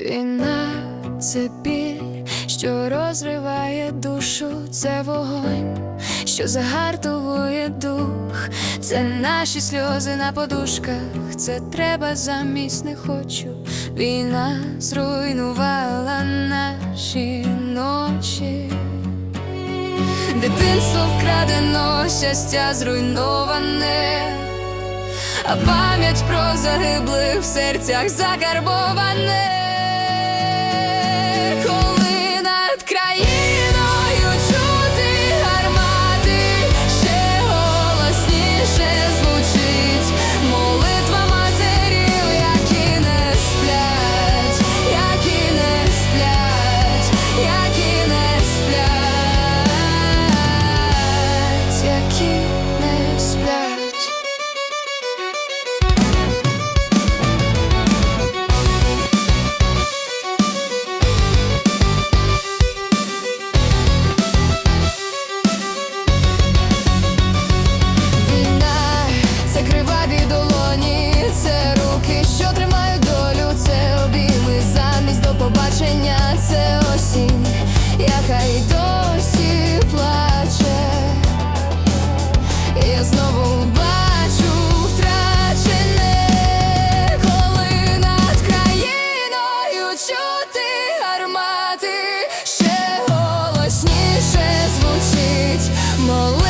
Війна це біль, що розриває душу, це вогонь, що загартовує дух, це наші сльози на подушках, це треба замість не хочу. Війна зруйнувала наші ночі. Дитинство вкрадено, щастя зруйноване, а пам'ять про загиблих в серцях закарбоване. осінь, яка й досі плаче, я знову бачу втрачене, коли над країною чути гармати, ще голосніше звучить молоді.